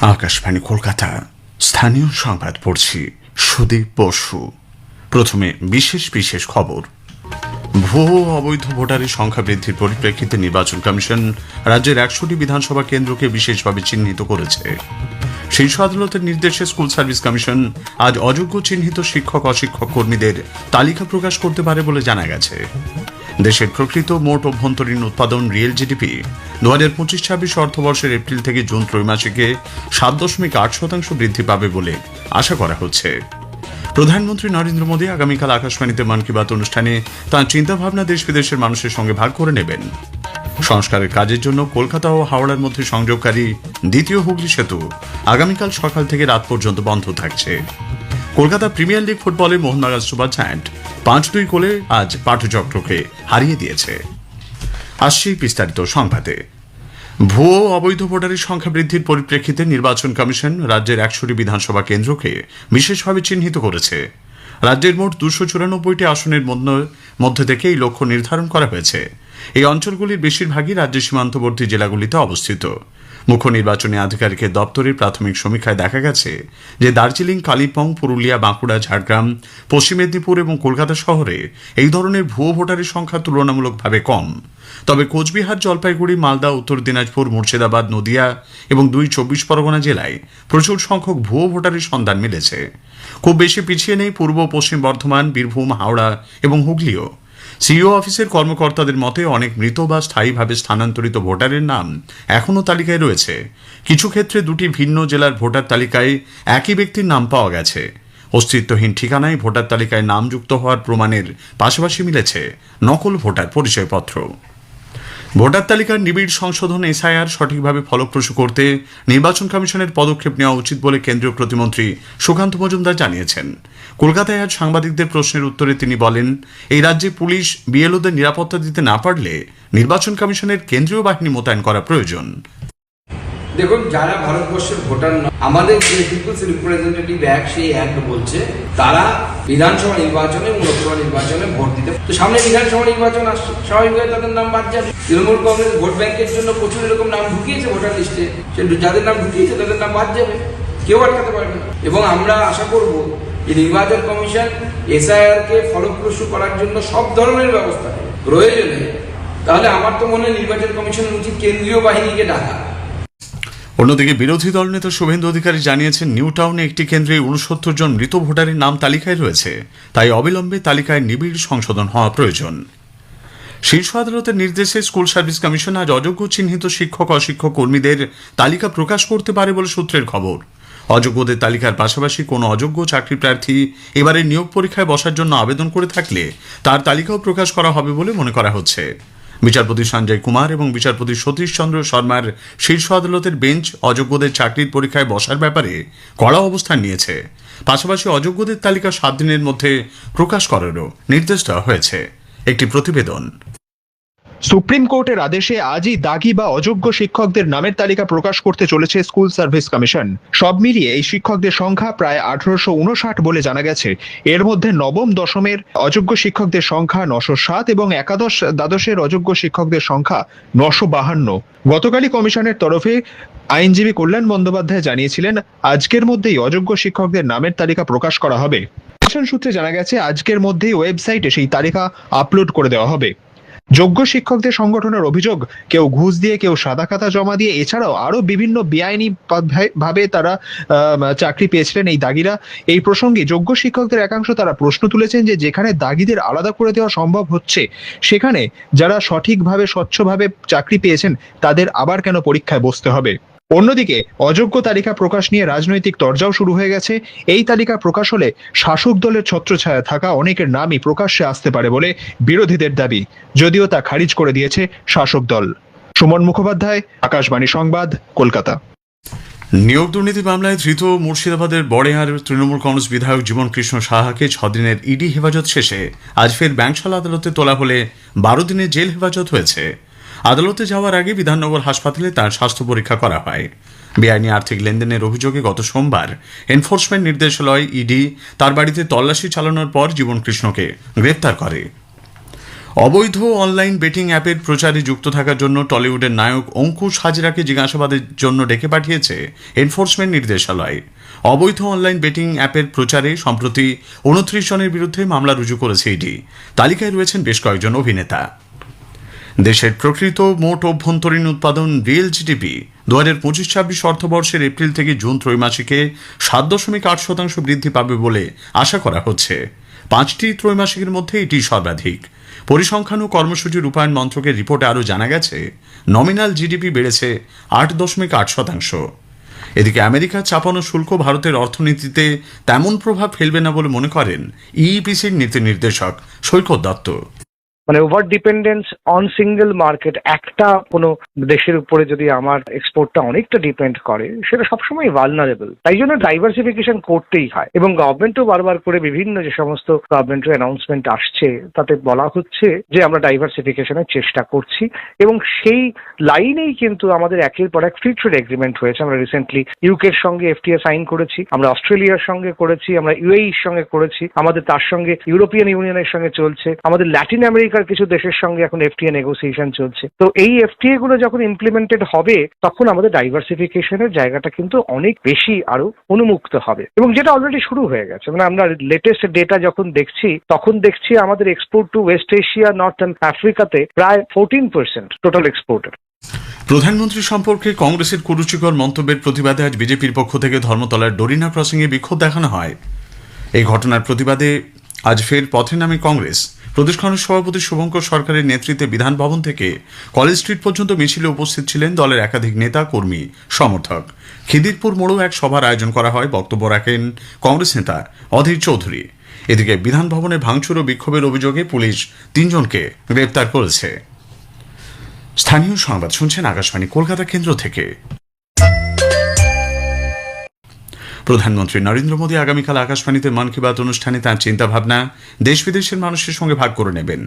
আকাশবাণী কলকাতা। স্থানীয় সংবাদ পড়ছি সুদীপ বসু। প্রথমে বিশেষ বিশেষ খবর। ভুয়ো অবৈধ ভোটারের সংখ্যা বৃদ্ধির পরিপ্রেক্ষিতে নির্বাচন কমিশন রাজ্যের একশোটি বিধানসভা কেন্দ্রকে বিশেষভাবে চিহ্নিত করেছে। শীর্ষ আদালতের নির্দেশে স্কুল সার্ভিস কমিশন আজ অযোগ্য চিহ্নিত শিক্ষক অশিক্ষক কর্মীদের তালিকা প্রকাশ করতে পারে বলে জানা গেছে। দেশের প্রকৃত মোট অভ্যন্তরীণ উৎপাদন রিয়েল জিডিপি দু হাজার পঁচিশ ছাব্বিশ অর্থবর্ষের এপ্রিল থেকে জুন ত্রৈমাসিকে সাত দশমিক আট শতাংশ বৃদ্ধি পাবে বলে আশা করা হচ্ছে। প্রধানমন্ত্রী নরেন্দ্র মোদী আগামীকাল আকাশবাণীতে মন কি বাত অনুষ্ঠানে তাঁর চিন্তাভাবনা দেশ বিদেশের মানুষের সঙ্গে ভাগ করে নেবেন। সংস্কারের কাজের জন্য কলকাতা ও হাওড়ার মধ্যে সংযোগকারী দ্বিতীয় হুগলি সেতু আগামীকাল সকাল থেকে রাত পর্যন্ত বন্ধ থাকছে। কলকাতা প্রিমিয়ার লিগ ফুটবলে মোহনবাগান সুপার জায়ান্ট পাঁচ দুই গোলে আজ পাঠচক্রকে হারিয়ে দিয়েছে। আসছি বিস্তারিত সংবাদে। ভুয়ো অবৈধ ভোটারের সংখ্যা বৃদ্ধির পরিপ্রেক্ষিতে নির্বাচন কমিশন রাজ্যের একশোটি বিধানসভা কেন্দ্রকে বিশেষভাবে চিহ্নিত করেছে। রাজ্যের মোট দুশো চুরানব্বইটি আসনের মধ্য- থেকে এই লক্ষ্য নির্ধারণ করা হয়েছে। এই অঞ্চলগুলির বেশিরভাগই রাজ্যের সীমান্তবর্তী জেলাগুলিতে অবস্থিত। মুখ্য নির্বাচনী আধিকারিকের দপ্তরের প্রাথমিক সমীক্ষায় দেখা গেছে যে দার্জিলিং, কালিম্পং, পুরুলিয়া, বাঁকুড়া, ঝাড়গ্রাম, পশ্চিম মেদিনীপুর এবং কলকাতা শহরে এই ধরনের ভুয়ো ভোটারের সংখ্যা তুলনামূলকভাবে কম। তবে কোচবিহার, জলপাইগুড়ি, মালদা, উত্তর দিনাজপুর, মুর্শিদাবাদ, নদিয়া এবং দুই চব্বিশ পরগনা জেলায় প্রচুর সংখ্যক ভুয়ো ভোটারের সন্ধান মিলেছে। খুব বেশি পিছিয়ে নেই পূর্ব পশ্চিম বর্ধমান, বীরভূম, হাওড়া এবং হুগলিও। সিইও অফিসের কর্মকর্তাদের মতে অনেক মৃত বা স্থায়ীভাবে স্থানান্তরিত ভোটারের নাম এখনও তালিকায় রয়েছে। কিছু ক্ষেত্রে দুটি ভিন্ন জেলার ভোটার তালিকায় একই ব্যক্তির নাম পাওয়া গেছে। অস্তিত্বহীন ঠিকানায় ভোটার তালিকায় নাম যুক্ত হওয়ার প্রমাণের পাশাপাশি মিলেছে নকল ভোটার পরিচয়পত্র। ভোটার তালিকার নিবিড় সংশোধন এসআইআর সঠিকভাবে ফলপ্রসূ করতে নির্বাচন কমিশনের পদক্ষেপ নেওয়া উচিত বলে কেন্দ্রীয় প্রতিমন্ত্রী সুকান্ত মজুমদার জানিয়েছেন। কলকাতায় আজ সাংবাদিকদের প্রশ্নের উত্তরে তিনি বলেন, এই রাজ্যে পুলিশ বিএলওদের নিরাপত্তা দিতে না পারলে নির্বাচন কমিশনের কেন্দ্রীয় বাহিনী মোতায়েন করা প্রয়োজন। দেখুন, যারা ভারতবর্ষের ভোটার নয় আমাদের যে পিপুলস রিপ্রেজেন্টেটিভ অ্যাক্ট সেই অ্যাক্ট বলছে, তারা বিধানসভা নির্বাচনে এবং লোকসভা নির্বাচনে ভোট দিতে তো সামনে বিধানসভা নির্বাচন আসছে, স্বাভাবিকভাবে তাদের নাম বাদ যাবে। তৃণমূল কংগ্রেস ভোট ব্যাংকের জন্য প্রচুর এরকম নাম ঢুকিয়েছে ভোটার লিস্টে। যাদের নাম ঢুকিয়েছে, তাদের নাম বাদ যাবে। কেউ আটকাতে পারবে না। এবং আমরা আশা করব যে নির্বাচন কমিশন এসআইআর কে ফলপ্রসূ করার জন্য সব ধরনের ব্যবস্থা। প্রয়োজনে, তাহলে আমার তো মনে হয় নির্বাচন কমিশনের উচিত কেন্দ্রীয় বাহিনীকে ডাকা। অন্যদিকে বিরোধী দল দলনেতা শুভেন্দু অধিকারী জানিয়েছেন নিউ টাউনে একটি কেন্দ্রে উনসত্তর জন মৃত ভোটারের নাম তালিকায় রয়েছে। তাই অবিলম্বে তালিকায় নিবিড় সংশোধন হওয়া প্রয়োজন। শীর্ষ আদালতের নির্দেশে স্কুল সার্ভিস কমিশন আজ অযোগ্য চিহ্নিত শিক্ষক, অশিক্ষক কর্মীদের তালিকা প্রকাশ করতে পারে বলে সূত্রের খবর। অযোগ্যদের তালিকার পাশাপাশি কোনো অযোগ্য চাকরি প্রার্থী এবারে নিয়োগ পরীক্ষায় বসার জন্য আবেদন করে থাকলে তার তালিকাও প্রকাশ করা হবে বলে মনে করা হচ্ছে। বিচারপতি সঞ্জয় কুমার এবং বিচারপতি সতীশ চন্দ্র শর্মার শীর্ষ আদালতের বেঞ্চ অযোগ্যদের চাকরির পরীক্ষায় বসার ব্যাপারে কড়া অবস্থান নিয়েছে। পাশাপাশি অযোগ্যদের তালিকা সাত দিনের মধ্যে প্রকাশ করারও নির্দেশ দেওয়া হয়েছে। একটি প্রতিবেদন। সুপ্রিম কোর্টের আদেশে আজই দাগি বা অযোগ্য শিক্ষকদের নামের তালিকা প্রকাশ করতে চলেছে স্কুল সার্ভিস কমিশন। সব মিলিয়ে এই শিক্ষকদের সংখ্যা প্রায় আঠারোশো উনষাট বলে জানা গেছে। এর মধ্যে নবম দশমের অযোগ্য শিক্ষকদের সংখ্যা নশো সাত এবং একাদশ দ্বাদশের অযোগ্য শিক্ষকদের সংখ্যা নশো বাহান্ন। গতকালই কমিশনের তরফে আইনজীবী কল্যাণ বন্দ্যোপাধ্যায় জানিয়েছিলেন, আজকের মধ্যেই অযোগ্য শিক্ষকদের নামের তালিকা প্রকাশ করা হবে। কমিশন সূত্রে জানা গেছে, আজকের মধ্যেই ওয়েবসাইটে সেই তালিকা আপলোড করে দেওয়া হবে। যোগ্য শিক্ষকদের সংগঠনের অভিযোগ, কেউ ঘুষ দিয়ে, কেউ সাদা খাতা জমা দিয়ে, এছাড়াও আরও বিভিন্ন বেআইনি ভাবে তারা চাকরি পেয়েছিলেন এই দাগিরা। এই প্রসঙ্গে যোগ্য শিক্ষকদের একাংশ তারা প্রশ্ন তুলেছেন যে যেখানে দাগিদের আলাদা করে দেওয়া সম্ভব হচ্ছে, সেখানে যারা সঠিকভাবে, স্বচ্ছভাবে চাকরি পেয়েছেন, তাদের আবার কেন পরীক্ষায় বসতে হবে? অন্যদিকে অযোগ্য তালিকা প্রকাশ নিয়ে রাজনৈতিক তরজাও শুরু হয়ে গেছে। এই তালিকা প্রকাশ হলে শাসক দলের ছত্রছায়া থাকা অনেকের নামই প্রকাশ্যে আসতে পারে বলে বিরোধীদের দাবি। যদিও তা খারিজ করে দিয়েছে শাসক দল। সুমন মুখোপাধ্যায়, আকাশবাণী সংবাদ, কলকাতা। নিয়োগ দুর্নীতি মামলায় ধৃত মুর্শিদাবাদের বড়েহার তৃণমূল কংগ্রেস বিধায়ক জীবন কৃষ্ণ সাহাকে ছদিনের ইডি হেফাজত শেষে আজ ফের ব্যাংশাল আদালতে তোলা হলে বারো দিনের জেল হেফাজত হয়েছে। আদালতে যাওয়ার আগে বিধাননগর হাসপাতালে তার স্বাস্থ্য পরীক্ষা করা হয়। বেআইনি আর্থিক লেনদেনের অভিযোগে গত সোমবার এনফোর্সমেন্ট নির্দেশালয় ইডি তার বাড়িতে তল্লাশি চালানোর পর জীবন কৃষ্ণকে গ্রেপ্তার করে। অবৈধ অনলাইন বেটিং অ্যাপের প্রচারে যুক্ত থাকার জন্য টলিউডের নায়ক অঙ্কুশ হাজরাকে জিজ্ঞাসাবাদের জন্য ডেকে পাঠিয়েছে এনফোর্সমেন্ট নির্দেশালয়। অবৈধ অনলাইন বেটিং অ্যাপের প্রচারে সম্প্রতি উনত্রিশ জনের বিরুদ্ধে মামলা রুজু করেছে ইডি। তালিকায় রয়েছেন বেশ কয়েকজন অভিনেতা। দেশের প্রকৃত মোট অভ্যন্তরীণ উৎপাদন রিয়েল জিডিপি দু হাজার পঁচিশ ছাব্বিশ অর্থবর্ষের এপ্রিল থেকে জুন ত্রৈমাসিকে সাত দশমিক আট শতাংশ বৃদ্ধি পাবে বলে আশা করা হচ্ছে। পাঁচটি ত্রৈমাসিকের মধ্যে এটি সর্বাধিক। পরিসংখ্যান ও কর্মসূচি রূপায়ণ মন্ত্রকের রিপোর্টে আরও জানা গেছে নমিনাল জিডিপি বেড়েছে আট দশমিক আট শতাংশ। এদিকে আমেরিকার চাপানো শুল্ক ভারতের অর্থনীতিতে তেমন প্রভাব ফেলবে না বলে মনে করেন ইইপিসির নীতি নির্দেশক সৈকত দত্ত। মানে over dependence on single market একটা কোনো দেশের উপরে যদি আমার এক্সপোর্টটা অনেকটা ডিপেন্ড করে, সেটা সবসময় ভালনারেবল তাই জন্য ডাইভার্সিফিকেশন করতেই হয়। এবং গভর্নমেন্টও বারবার করে বিভিন্ন যে সমস্ত গভর্নমেন্টের অ্যানাউন্সমেন্ট আসছে, তাতে বলা হচ্ছে যে আমরা ডাইভার্সিফিকেশনের চেষ্টা করছি। এবং সেই লাইনেই কিন্তু আমাদের একের পর এক ফ্রি ট্রেড এগ্রিমেন্ট হয়েছে। আমরা রিসেন্টলি ইউকের সঙ্গে এফটিএ সাইন করেছি, আমরা অস্ট্রেলিয়ার সঙ্গে করেছি, আমরা ইউএইর সঙ্গে করেছি, আমাদের তার সঙ্গে ইউরোপিয়ান ইউনিয়নের সঙ্গে চলছে, আমাদের ল্যাটিন আমেরিকার কিছু দেশের সঙ্গে এখন এফটিএ নেগোসিয়েশন চলছে। তো এই এফটিএ গুলো যখন ইমপ্লিমেন্টেড হবে, তখন আমাদের ডাইভার্সিফিকেশনের জায়গাটা কিন্তু অনেক বেশি আরও উন্মুক্ত হবে। এবং যেটা অলরেডি শুরু হয়ে গেছে মানে আমরা লেটেস্ট ডেটা যখন দেখছি, তখন দেখছি আমাদের export to west Asia north আফ্রিকাতে প্রায় ফোরটিন পার্সেন্ট টোটাল এক্সপোর্টের প্রধানমন্ত্রী সম্পর্কে কংগ্রেসের কুরুচিকর মন্তব্যের প্রতিবাদে আজ বিজেপির পক্ষ থেকে ধর্মতলার ডরিনা ক্রসিংয়ে বিক্ষোভ দেখানো হয়। এই ঘটনার প্রতিবাদে আজ ফের পথে নামে কংগ্রেস। প্রদেশ কংগ্রেস সভাপতি শুভঙ্কর সরকারের নেতৃত্বে বিধান ভবন থেকে কলেজ স্ট্রিট পর্যন্ত মিছিলে উপস্থিত ছিলেন দলের একাধিক নেতা, কর্মী, সমর্থক। খিদিরপুর মোড়েও এক সভার আয়োজন করা হয়, বক্তব্য রাখেন কংগ্রেস নেতা অধীর চৌধুরী। এদিকে বিধান ভবনে ভাঙচুর ও বিক্ষোভের অভিযোগে পুলিশ তিনজনকে গ্রেপ্তার করেছে। স্থানীয় সংবাদ শুনছেন আকাশবাণী, কলকাতা কেন্দ্র থেকে। প্রধানমন্ত্রী নরেন্দ্র মোদী আগামীকাল আকাশবাণীতে মন কি বাত অনুষ্ঠানে তাঁর চিন্তাভাবনা দেশ বিদেশের মানুষের সঙ্গে ভাগ করে নেবেন।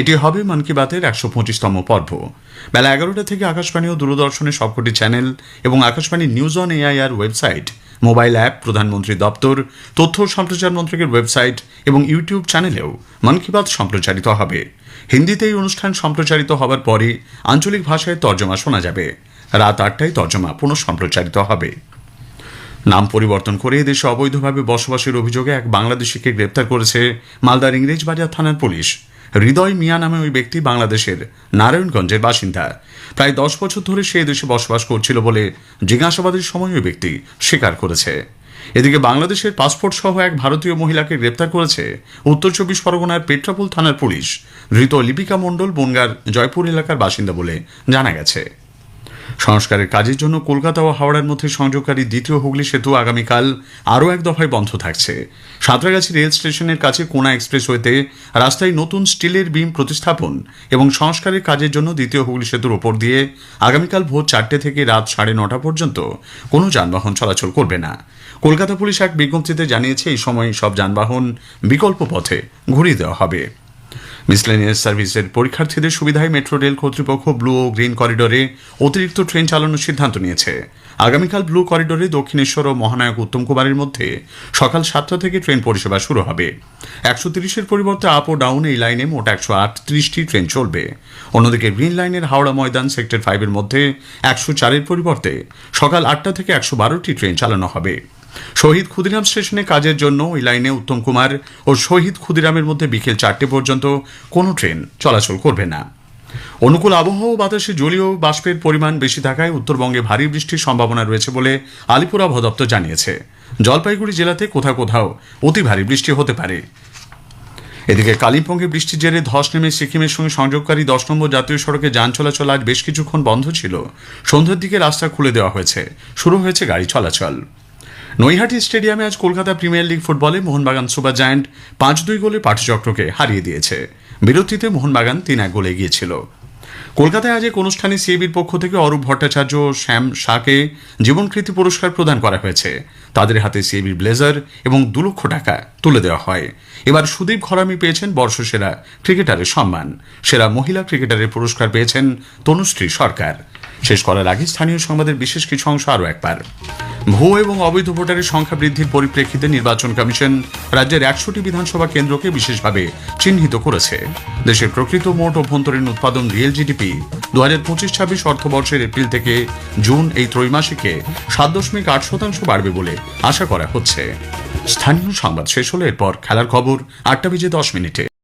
এটি হবে মন কি বাতের একশো পঁচিশতম পর্ব। বেলা এগারোটা থেকে আকাশবাণী ও দূরদর্শনের সবকটি চ্যানেল এবং Akashvani news on AIR website, mobile app, প্রধানমন্ত্রী দপ্তর, তথ্য সম্প্রচার মন্ত্রকের ওয়েবসাইট এবং ইউটিউব চ্যানেলেও মন কি বাত সম্প্রচারিত হবে। হিন্দিতে এই অনুষ্ঠান সম্প্রচারিত হবার পরে আঞ্চলিক ভাষায় তর্জমা শোনা যাবে। রাত আটটায় তর্জমা পুনঃ সম্প্রচারিত হবে। নাম পরিবর্তন করে এদেশে অবৈধভাবে বসবাসের অভিযোগে এক বাংলাদেশিকে গ্রেপ্তার করেছে মালদার ইংরেজবাজার থানার পুলিশ। হৃদয় মিয়া নামে ওই ব্যক্তি বাংলাদেশের নারায়ণগঞ্জের বাসিন্দা। প্রায় দশ বছর ধরে সে দেশে বসবাস করছিল বলে জিজ্ঞাসাবাদের সময় ওই ব্যক্তি স্বীকার করেছে। এদিকে বাংলাদেশের পাসপোর্ট সহ এক ভারতীয় মহিলাকে গ্রেপ্তার করেছে উত্তর চব্বিশ পরগনার পেট্রাপুল থানার পুলিশ। ধৃত লিপিকা মণ্ডল বনগার জয়পুর এলাকার বাসিন্দা বলে জানা গেছে। সংস্কারের কাজের জন্য কলকাতা ও হাওড়ার মধ্যে সংযোগকারী দ্বিতীয় হুগলি সেতু আগামীকাল আরও এক দফায় বন্ধ থাকছে। সাঁতরাগাছি রেল স্টেশনের কাছে কোনা এক্সপ্রেসওয়েতে রাস্তায় নতুন স্টিলের বিম প্রতিস্থাপন এবং সংস্কারের কাজের জন্য দ্বিতীয় হুগলি সেতুর ওপর দিয়ে আগামীকাল ভোর চারটে থেকে রাত সাড়ে নটা পর্যন্ত কোনো যানবাহন চলাচল করবে না। কলকাতা পুলিশ এক বিজ্ঞপ্তিতে জানিয়েছে, এই সময় সব যানবাহন বিকল্প পথে ঘুরিয়ে দেওয়া হবে। মিসলেনিয়াস সার্ভিসের পরীক্ষার্থীদের সুবিধায় মেট্রো রেল কর্তৃপক্ষ ব্লু ও গ্রিন করিডোরে অতিরিক্ত ট্রেন চালানোর সিদ্ধান্ত নিয়েছে। আগামীকাল ব্লু করিডোরে দক্ষিণেশ্বর ও মহানায়ক উত্তম কুমারের মধ্যে সকাল সাতটা থেকে ট্রেন পরিষেবা শুরু হবে। একশো তিরিশের পরিবর্তে আপ ও ডাউন এই লাইনে মোট একশো আটত্রিশটি ট্রেন চলবে। অন্যদিকে গ্রিন লাইনের হাওড়া ময়দান সেক্টর ফাইভের মধ্যে একশো চারের পরিবর্তে সকাল আটটা থেকে একশো বারোটি ট্রেন চালানো হবে। শহীদ ক্ষুদিরাম স্টেশনে কাজের জন্য ওই লাইনে উত্তম কুমার ও শহীদ ক্ষুদিরামের মধ্যে বিকেল চারটে পর্যন্ত কোনো ট্রেন চলাচল করবে না। অনুকূল আবহাওয়া বাতাসে জলীয় বাষ্পের পরিমাণ বেশি থাকায় উত্তরবঙ্গে ভারী বৃষ্টির সম্ভাবনা রয়েছে বলে আলিপুর আবহাওয়া দপ্তর জানিয়েছে। জলপাইগুড়ি জেলাতে কোথাও কোথাও অতি ভারী বৃষ্টি হতে পারে। এদিকে কালিম্পংয়ে বৃষ্টির জেরে ধস নেমে সিকিমের সঙ্গে সংযোগকারী দশ নম্বর জাতীয় সড়কে যান চলাচল আজ বেশ কিছুক্ষণ বন্ধ ছিল। সন্ধ্যার দিকে রাস্তা খুলে দেওয়া হয়েছে। শুরু হয়েছে গাড়ি চলাচল। নৈহাটি স্টেডিয়ামে আজ কলকাতা প্রিমিয়ার লিগ ফুটবলে মোহনবাগান সুপার জায়ান্ট পাঁচ দুই গোলে পাঠচক্রকে হারিয়ে দিয়েছে। বিরতিতে মোহনবাগান তিন এক গোলে গিয়েছিল কলকাতায় আজ এক অনুষ্ঠানে সিএবির পক্ষ থেকে অরূপ ভট্টাচার্য, শ্যাম শাহকে জীবনকৃতি পুরস্কার প্রদান করা হয়েছে। তাদের হাতে সিএবির ব্লেজার এবং দু লক্ষ টাকা তুলে দেওয়া হয়। এবার সুদীপ ঘরামি পেয়েছেন বর্ষসেরা ক্রিকেটারের সম্মান। সেরা মহিলা ক্রিকেটারের পুরস্কার পেয়েছেন তনুশ্রী সরকার। শেষ করার আগে স্থানীয় সংবাদের বিশেষ কিছু অংশ আরও একবার। ভুয়ো এবং অবৈধ ভোটারের সংখ্যা বৃদ্ধির পরিপ্রেক্ষিতে নির্বাচন কমিশন রাজ্যের একশোটি বিধানসভা কেন্দ্রকে বিশেষভাবে চিহ্নিত করেছে। দেশের প্রকৃত মোট অভ্যন্তরীণ উৎপাদন রিয়েল জিডিপি দু হাজার পঁচিশ ছাব্বিশ অর্থবর্ষের এপ্রিল থেকে জুন এই ত্রৈমাসিকে সাত দশমিক আট শতাংশ বাড়বে বলে আশা করা হচ্ছে। স্থানীয় সংবাদ শেষ হলে এরপর খেলার খবর আটটা বেজে দশ মিনিটে।